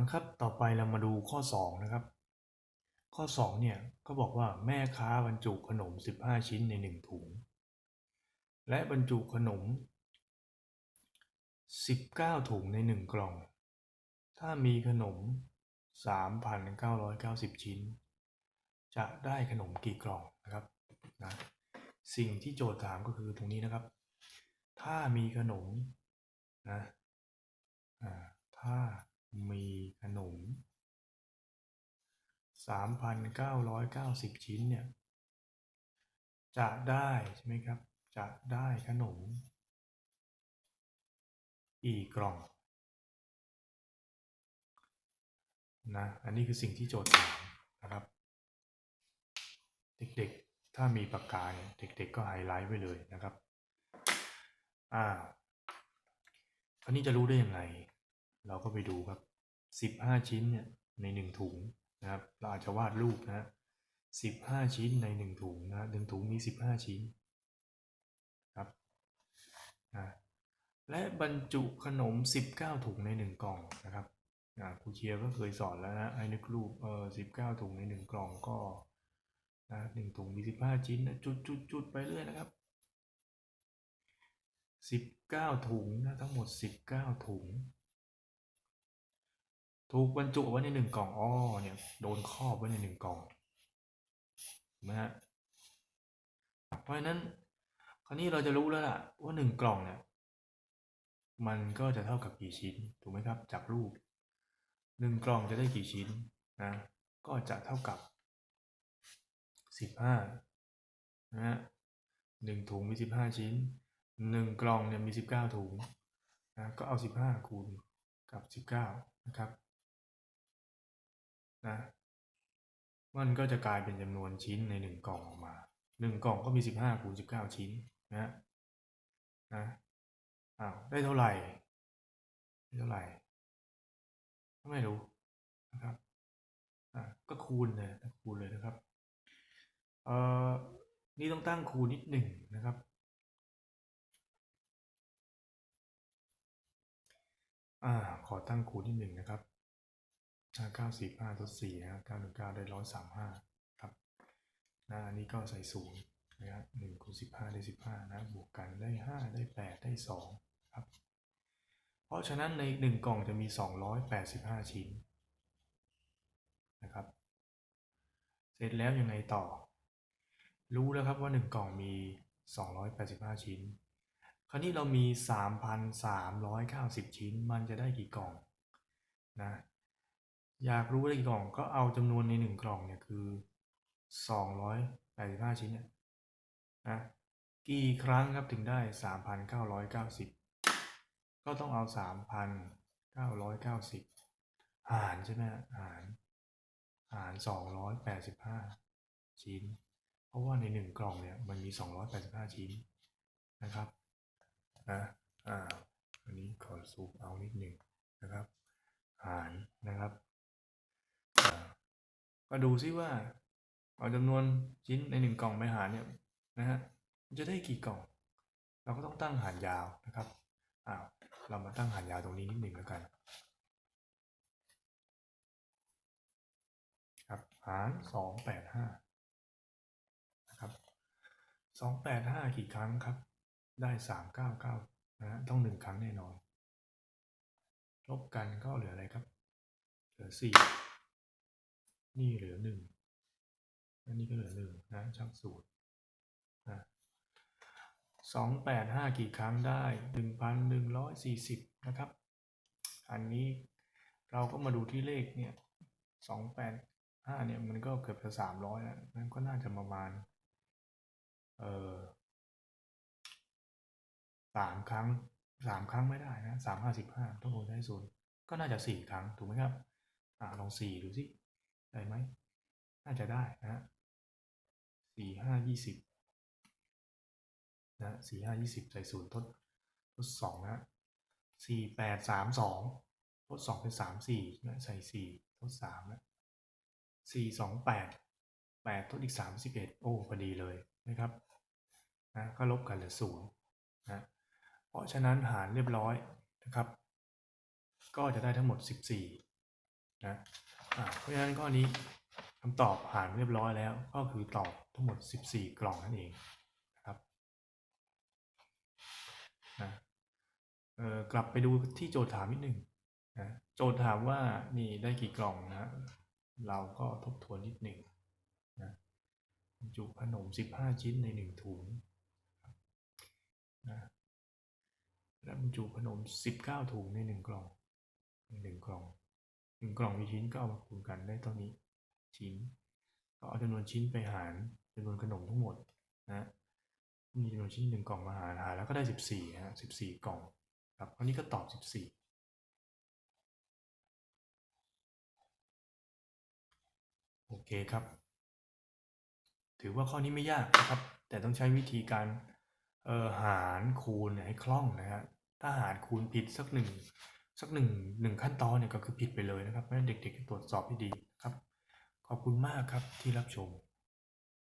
นะครับ ต่อไปเรามาดูข้อ 2 นะครับ ข้อ 2 เนี่ยก็บอกว่าแม่ค้าบรรจุขนม 15 ชิ้นใน 1 ถุง และบรรจุขนม 19 ถุงใน 1 กล่อง ถ้ามีขนม 3,990 ชิ้น จะได้ขนมกี่กล่องนะครับนะสิ่งที่โจทย์ถามก็คือตรงนี้นะครับ ถ้ามีขนมนะถ้า มีขนม 3,990 ชิ้นเนี่ย จะได้ใช่ไหมครับ จะได้ขนม กี่กล่องนะอันนี้คือสิ่งที่โจทย์ถามนะครับ เด็กๆ ถ้ามีปากกาเนี่ยเด็ก ๆ ก็ไฮไลท์ไว้เลยนะครับอ่าอันนี้จะรู้ได้ยังไง เราก็ไปดูครับ 15ชิ้นเนี่ยใน1ถุงนะครับเราอาจจะวาดรูปนะ15ชิ้นใน1ถุงนะหนึ่งถุงมี15ชิ้นครับนะและบรรจุขนม 19 ถุงใน 1 กล่องนะครับครูเชียร์ก็เคยสอนแล้วนะให้นึกรูปเออ19ถุงใน 1 กล่องก็นะหนึ่งถุงมี 15 ชิ้นนะจุดจุดจุดไปเรื่อยนะครับ 19 ถุงนะทั้งหมด 19 ถุง ถูกบรรจุไว้ในหนึ่งกล่องอ้อเนี่ยโดนครอบไว้ในหนึ่งกล่องถูกไหมฮะเพราะฉะนั้น คราวนี้เราจะรู้แล้วล่ะ ว่าหนึ่งกล่องเนี่ยมันก็จะเท่ากับกี่ชิ้นถูกไหมครับจากรูปหนึ่งกล่องจะได้กี่ชิ้นนะก็จะเท่ากับสิบห้านะฮะหนึ่งถุงมีสิบห้าชิ้นหนึ่งกล่องเนี่ยมีสิบเก้าถุงนะก็เอาสิบห้าคูณกับสิบเก้านะครับ นะมันก็จะกลายเป็นจำนวนชิ้นในหนึ่งกล่องออกมาหนึ่งกล่องก็มีสิบห้าคูณสิบเก้าชิ้นนะนะอ้าวได้เท่าไหร่ได้เท่าไหร่ไม่รู้นะครับอ่าก็คูณเลยคูณเลยนะครับเอ่อนี่ต้องตั้งคูณนิดหนึ่งนะครับอ่าขอตั้งคูณนิดหนึ่งนะครับ ห้าเก้าสิบห้าทดสี่นะเก้าหนึ่งเก้าได้ร้อยสามห้าครับนะอันนี้ก็ใส่ศูนย์นะครับหนึ่งคูณสิบห้าได้สิบห้านะบวกกันได้ห้าได้แปดได้สองครับเพราะฉะนั้นในหนึ่งกล่องจะมีสองร้อยแปดสิบห้าชิ้นนะครับ เสร็จแล้วยังไงต่อ รู้แล้วครับว่าหนึ่งกล่องมีสองร้อยแปดสิบห้าชิ้น คราวนี้เรามีสามพันสามร้อยเก้าสิบชิ้น มันจะได้กี่กล่องนะ อยากรู้ได้กี่กล่องก็เอาจำนวนในหนึ่งกล่องเนี่ยคือสองร้อยแปดสิบห้าชิ้นเนี่ยนะกี่ครั้งครับถึงได้สามพันเก้าร้อยเก้าสิบก็ต้องเอาสามพันเก้าร้อยเก้าสิบหารใช่ไหมฮะหารหารสองร้อยแปดสิบห้าชิ้น เพราะว่าในหนึ่งกล่องเนี่ยมันมีสองร้อยแปดสิบห้าชิ้นนะครับนะอ่าอันนี้ขอซูมเอานิดหนึ่งนะครับ หารนะครับ ก็ดูซิว่า เอาจำนวนชิ้นในหนึ่งกล่องไปหารเนี่ยนะฮะจะได้กี่กล่อง เราก็ต้องตั้งหารยาวนะครับอ้าวเรามาตั้งหารยาวตรงนี้นิดหนึ่งแล้วกัน ครับหารสองแปดห้านะครับสองแปดห้ากี่ครั้งครับ ได้สามเก้าเก้านะฮะต้องหนึ่งครั้งแน่นอนลบกันก็เหลืออะไรครับ เหลือสี่ นี่เหลือหนึ่งอันนี้ก็เหลือหนึ่งนะช่างสูตรนะสองแปดห้ากี่ครั้งได้หนึ่งพันหนึ่งร้อยสี่สิบนะครับ อันนี้เราก็มาดูที่เลขเนี่ยสองแปดห้าเนี่ยมันก็เกือบจะสามร้อยแล้วนั่นก็น่าจะประมาณเออสามครั้งสามครั้งไม่ได้นะสามห้าสิบห้าต้องโอนได้ศูนย์ก็น่าจะสี่ครั้งถูกไหมครับอ่าลองสี่ดูสิ ได้ไหมน่าจะได้นะสี่ห้ายี่สิบนะสี่ห้ายี่สิบใส่ศูนย์ทดทดสองนะสี่แปดสามสองทดสองเป็นสามสี่นะใส่สี่ทดสามนะสี่สองแปดแปดทดอีกสามสิบเอ็ดโอ้พอดีเลยนะครับนะก็ลบกันเหลือศูนย์นะเพราะฉะนั้นหารเรียบร้อยนะครับ ก็จะได้ทั้งหมดสิบสี่นะ เพราะฉะนั้นข้อนี้คำตอบผ่านเรียบร้อยแล้ว ก็คือตอบทั้งหมด 14 กล่องนั่นเองนะครับนะเออกลับไปดูที่โจทย์ถามนิดหนึ่งนะโจทย์ถามว่านี่ได้กี่กล่องนะ เราก็ทบทวนนิดหนึ่งนะบรรจุขนม 15 ชิ้นใน 1 ถุงนะและบรรจุขนม 19 ถุงใน 1 กล่องใน1กล่อง 1กล่องมีชิ้นก็เอามาคูณกันได้เท่านี้ชิ้น ก็เอาจำนวนชิ้นไปหารจำนวนขนมทั้งหมดนะมีจำนวนชิ้นหนึ่งกล่องมาหารหารแล้วก็ได้14นะฮะ14กล่องครับอันนี้ก็ตอบ14โอเคครับ ถือว่าข้อนี้ไม่ยากนะครับ แต่ต้องใช้วิธีการเออหารคูณให้คล่องนะฮะถ้าหารคูณผิดสักหนึ่ง สักหนึ่งหนึ่งขั้นตอนเนี่ยก็คือผิดไปเลยนะครับเพราะฉะนั้นเด็กๆตรวจสอบให้ดีนะครับ ขอบคุณมากครับที่รับชม